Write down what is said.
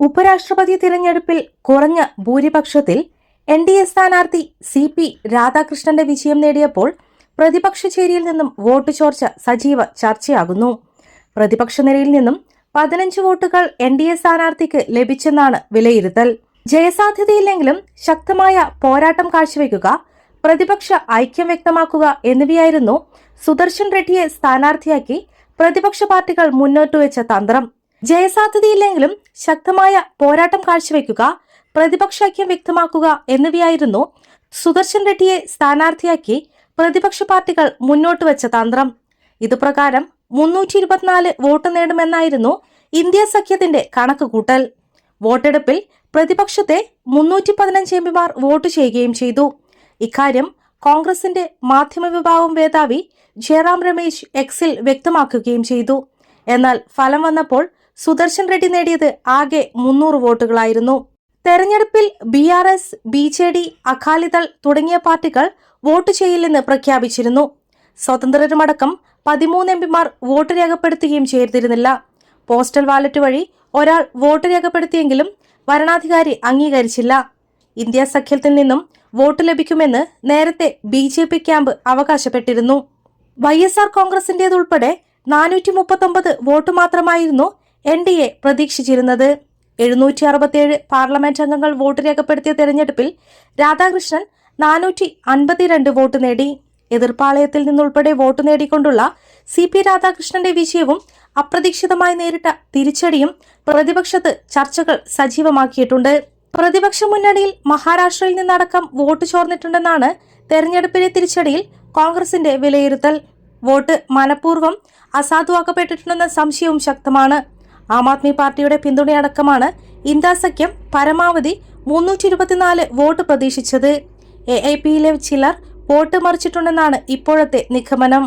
ഉപരാഷ്ട്രപതി തിരഞ്ഞെടുപ്പിൽ കുറഞ്ഞ ഭൂരിപക്ഷത്തിൽ എൻ ഡി എ സ്ഥാനാർത്ഥി സി പി രാധാകൃഷ്ണന്റെ വിജയം നേടിയപ്പോൾ പ്രതിപക്ഷ ചേരിയിൽ നിന്നും വോട്ട് ചോർച്ച സജീവ ചർച്ചയാകുന്നു. പ്രതിപക്ഷ നിരയിൽ നിന്നും പതിനഞ്ച് വോട്ടുകൾ എൻ ഡി എ സ്ഥാനാർത്ഥിക്ക് ലഭിച്ചെന്നാണ് വിലയിരുത്തൽ. ജയസാധ്യതയില്ലെങ്കിലും ശക്തമായ പോരാട്ടം കാഴ്ചവെക്കുക പ്രതിപക്ഷ ഐക്യം വ്യക്തമാക്കുക എന്നിവയായിരുന്നു സുദർശൻ റെഡ്ഡിയെ സ്ഥാനാർത്ഥിയാക്കി പ്രതിപക്ഷ പാർട്ടികൾ മുന്നോട്ട് വെച്ച തന്ത്രം. ജയസാധ്യതയില്ലെങ്കിലും ശക്തമായ പോരാട്ടം കാഴ്ചവെക്കുക പ്രതിപക്ഷാക്യം വ്യക്തമാക്കുക എന്നിവയായിരുന്നു സുദർശൻ റെഡ്ഡിയെ സ്ഥാനാർത്ഥിയാക്കി പ്രതിപക്ഷ പാർട്ടികൾ മുന്നോട്ട് വെച്ച തന്ത്രം. ഇതുപ്രകാരം മുന്നൂറ്റി ഇരുപത്തിനാല് വോട്ട് നേടുമെന്നായിരുന്നു ഇന്ത്യ സഖ്യത്തിന്റെ കണക്കുകൂട്ടൽ. വോട്ടെടുപ്പിൽ പ്രതിപക്ഷത്തെ മുന്നൂറ്റി പതിനഞ്ച് എം പിമാർ വോട്ട് ചെയ്യുകയും ചെയ്തു. ഇക്കാര്യം കോൺഗ്രസിന്റെ മാധ്യമ വിഭാഗം മേധാവി ജയറാം രമേശ് എക്സിൽ വ്യക്തമാക്കുകയും ചെയ്തു. എന്നാൽ ഫലം വന്നപ്പോൾ സുദർശൻ റെഡ്ഡി നേടിയത് ആകെ മുന്നൂറ് വോട്ടുകളായിരുന്നു. തെരഞ്ഞെടുപ്പിൽ B R S B J D Akali Dal തുടങ്ങിയ പാർട്ടികൾ വോട്ട് ചെയ്യില്ലെന്ന് പ്രഖ്യാപിച്ചിരുന്നു. സ്വതന്ത്രരുമടക്കം പതിമൂന്ന് എം പിമാർ വോട്ട് രേഖപ്പെടുത്തുകയും ചെയ്തിരുന്നില്ല. പോസ്റ്റൽ വാലറ്റ് വഴി ഒരാൾ വോട്ട് രേഖപ്പെടുത്തിയെങ്കിലും വരണാധികാരി അംഗീകരിച്ചില്ല. ഇന്ത്യ സഖ്യത്തിൽ നിന്നും വോട്ട് ലഭിക്കുമെന്ന് നേരത്തെ ബി ജെ പി ക്യാമ്പ് അവകാശപ്പെട്ടിരുന്നു. വൈ എസ് ആർ കോൺഗ്രസിന്റേതുൾപ്പെടെ നാനൂറ്റി മുപ്പത്തൊമ്പത് വോട്ട് മാത്രമായിരുന്നു എൻ ഡി എ പ്രതീക്ഷിച്ചിരുന്നത്. എഴുന്നൂറ്റി അറുപത്തിയേഴ് പാർലമെന്റ് അംഗങ്ങൾ വോട്ട് രേഖപ്പെടുത്തിയ തെരഞ്ഞെടുപ്പിൽ രാധാകൃഷ്ണൻ നാനൂറ്റി അൻപത്തിരണ്ട് വോട്ട് നേടി. എതിർപ്പാളയത്തിൽ നിന്നുൾപ്പെടെ വോട്ട് നേടിക്കൊണ്ടുള്ള സി പി രാധാകൃഷ്ണന്റെ വിജയവും അപ്രതീക്ഷിതമായി നേരിട്ട തിരിച്ചടിയും പ്രതിപക്ഷത്ത് ചർച്ചകൾ സജീവമാക്കിയിട്ടുണ്ട്. പ്രതിപക്ഷ മുന്നണിയിൽ മഹാരാഷ്ട്രയിൽ നിന്നടക്കം വോട്ട് ചോർന്നിട്ടുണ്ടെന്നാണ് തെരഞ്ഞെടുപ്പിലെ തിരിച്ചടിയിൽ കോൺഗ്രസിന്റെ വിലയിരുത്തൽ. വോട്ട് മനഃപൂർവം അസാധുവാക്കപ്പെട്ടിട്ടുണ്ടെന്ന സംശയവും ശക്തമാണ്. ആം ആദ്മി പാർട്ടിയുടെ പിന്തുണയടക്കമാണ് ഇന്ത്യ സഖ്യം പരമാവധി മുന്നൂറ്റി ഇരുപത്തിനാല് വോട്ട് പ്രതീക്ഷിച്ചത്. എ ഐ പിയിലെ ചിലർ വോട്ട് മറിച്ചിട്ടുണ്ടെന്നാണ് ഇപ്പോഴത്തെ നിഗമനം.